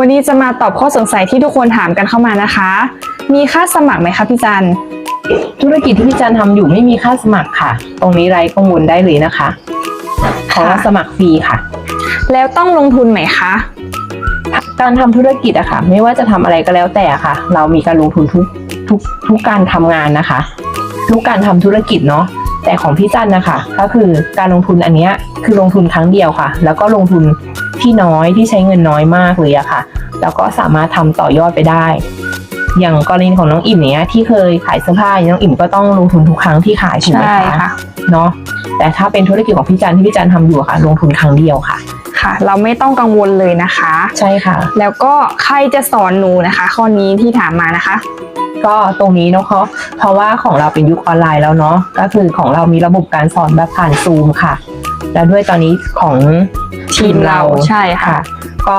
วันนี้จะมาตอบข้อสงสัยที่ทุกคนถามกันเข้ามานะคะ มีค่าสมัครไหมคะพี่จันธุรกิจที่พี่จันทำอยู่ไม่มีค่าสมัครค่ะ ตรงนี้ไร้กังวลได้เลยนะคะเพราะว่าสมัครฟรีค่ะ แล้วต้องลงทุนไหมคะ การทำธุรกิจอะค่ะ ไม่ว่าจะทำอะไรก็แล้วแต่ค่ะ เรามีการลงทุนทุกทุกทุกการทำงานนะคะ ทุกการทำธุรกิจเนาะ แต่ของพี่จันนะคะก็คือการลงทุนอันเนี้ยคือลงทุนครั้งเดียวค่ะ แล้วก็ลงทุนที่น้อยที่ใช้เงินน้อยมากเลยอะค่ะ แล้วก็สามารถทำต่อยอดไปได้ อย่างกรณีของน้องอิ่มเนี้ยที่เคยขายเสื้อผ้าน้องอิ่มก็ต้องลงทุนทุกครั้งที่ขายถูกไหมใช่คะค่ะเนาะแต่ถ้าเป็นธุรกิจของพี่จันที่พี่จันทำอยู่อะค่ะ ลงทุนครั้งเดียวค่ะ ค่ะ เราไม่ต้องกังวลเลยนะคะ ใช่ค่ะ แล้วก็ใครจะสอนหนูนะคะ ข้อนี้ที่ถามมานะคะ ก็ตรงนี้เนาะเพราะเพราะว่าของเราเป็นยุคออนไลน์แล้วเนาะก็คือของเรามีระบบการสอนแบบผ่านซูมค่ะ แล้วด้วยตอนนี้ของทีมเราใช่ค่ะ ก็